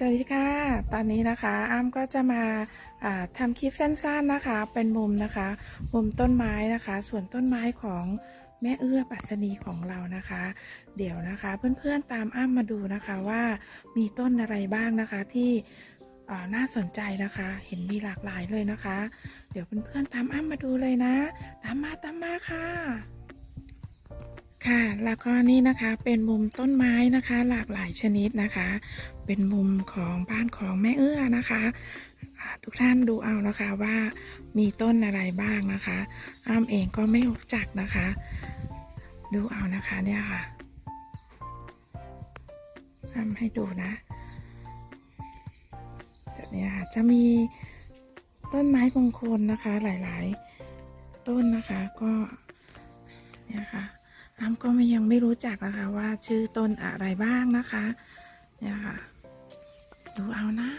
สวัสดีค่ะ ตอนนี้นะคะ อ้ำก็จะมาอ่าทำคลิปสั้นๆนะคะ เป็นมุมนะคะ มุมต้นไม้นะคะ ส่วนต้นไม้ของแม่เอื้อปัสนีของเรานะคะ เดี๋ยวนะคะ เพื่อนๆตามอ้ำมาดูนะคะว่ามีต้นอะไรบ้างนะคะที่น่าสนใจนะคะ เห็นมีหลากหลายเลยนะคะ เดี๋ยวเพื่อนๆตามอ้ำมาดูเลยนะ ตามมาตามมาค่ะ ค่ะแล้วก็นี่นะคะเป็นมุมต้นไม้นะคะ หลากหลายชนิดนะคะ เป็นมุมของบ้านของแม่เอื้อนะคะทุกท่านดูเอานะคะว่ามีต้นอะไรบ้างนะคะอ้ำเองก็ไม่รู้จักนะคะ ดูเอานะคะเนี่ยค่ะอ้ำให้ดูนะแบบนี้ค่ะจะมีต้นไม้มงคลนะคะหลาย ๆ ต้นนะคะก็เนี่ยค่ะ อ้ำก็ไม่ยังไม่รู้จักนะคะว่าชื่อต้นอะไรบ้างนะคะ เนี่ยค่ะ ดูเอานะ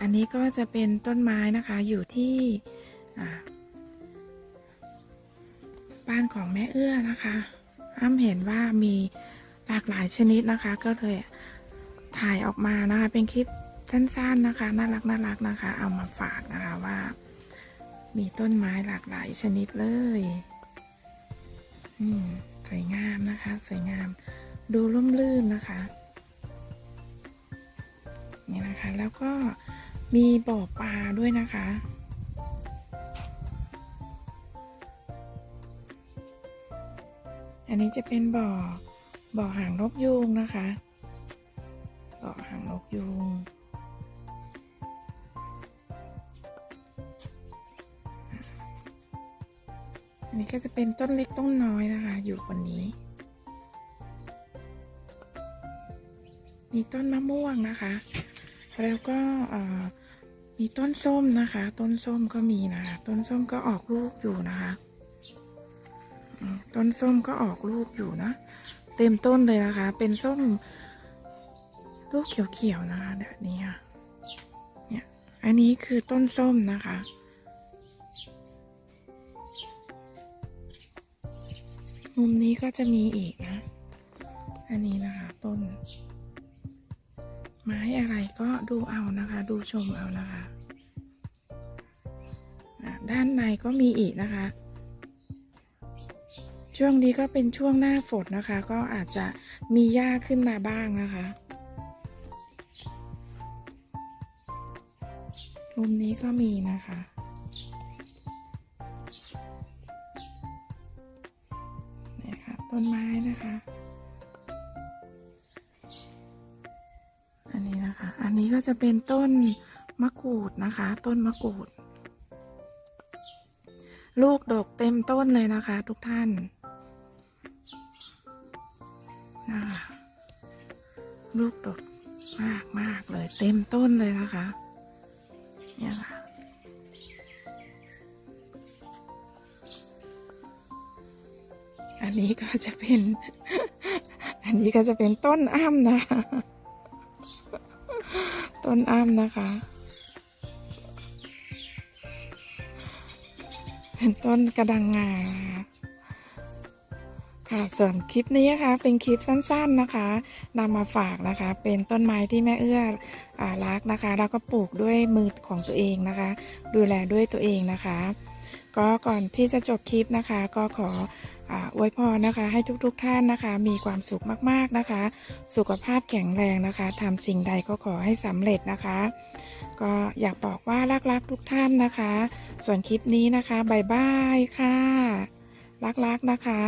อันนี้ก็จะเป็นต้นไม้นะคะอยู่ที่บ้านของแม่เอื้อนะคะอ้ำเห็นว่ามีหลากหลายชนิดนะคะ ก็เลยถ่ายออกมานะคะ เป็นคลิปสั้นๆนะคะ น่ารักน่ารักนะคะ เอามาฝากนะคะว่า มีต้นไม้หลากหลายชนิดเลยอืมสวยงามนะคะ สวยงาม ดูร่มรื่นนะคะ นี่นะคะ แล้วก็มีบ่อปลาด้วยนะคะ อันนี้จะเป็นบ่อ บ่อหางนกยูงนะคะ บ่อหางนกยูง อันนี้ก็จะเป็นต้นเล็กต้นน้อยนะคะ อยู่บนนี้ มีต้นมะม่วงนะคะ แล้วก็มีต้นส้มนะคะ ต้นส้มก็มีนะคะ ต้นส้มก็ออกลูกอยู่นะคะต้นส้มก็ออกลูกอยู่นะ เต็มต้นเลยนะคะ เป็นส้มลูกเขียวๆนะคะแบบนี้ค่ะ เนี่ย อันนี้คือต้นส้มนะคะ มุมนี้ก็จะมีอีกนะ อันนี้นะคะต้น ไม้อะไรก็ดูเอานะคะ ดูชมเอานะคะ ด้านในก็มีอีกนะคะ ช่วงนี้ก็เป็นช่วงหน้าฝนนะคะ ก็อาจจะมีหญ้าขึ้นมาบ้างนะคะมุมนี้ก็มีนะคะ ต้นไม้นะคะ อันนี้นะคะ อันนี้ก็จะเป็นต้นมะกรูดนะคะ ต้นมะกรูด ลูกดกเต็มต้นเลยนะคะ ทุกท่านนะคะลูกดกมากมากเลย เต็มต้นเลยนะคะ เนี่ยค่ะ อันนี้ก็จะเป็น อันนี้ก็จะเป็นต้นอ้ำนะ ต้นอ้ำนะคะ เป็นต้นกระดังงาค่ะส่วนคลิปนี้นะคะ เป็นคลิปสั้นๆนะคะนำมาฝากนะคะ เป็นต้นไม้ที่แม่เอื้ออารักนะคะ แล้วก็ปลูกด้วยมือของตัวเองนะคะ ดูแลด้วยตัวเองนะคะ ก็ก่อนที่จะจบคลิปนะคะ ก็ขอ อวยพรนะคะ ให้ทุกๆทท่านนะคะ มีความสุขมากๆนะคะ สุขภาพแข็งแรงนะคะทำสิ่งใดก็ขอให้สำเร็จนะคะ ก็อยากบอกว่ารักๆทุกท่านนะคะ ส่วนคลิปนี้นะคะบายบายค่ะ รักๆนะคะ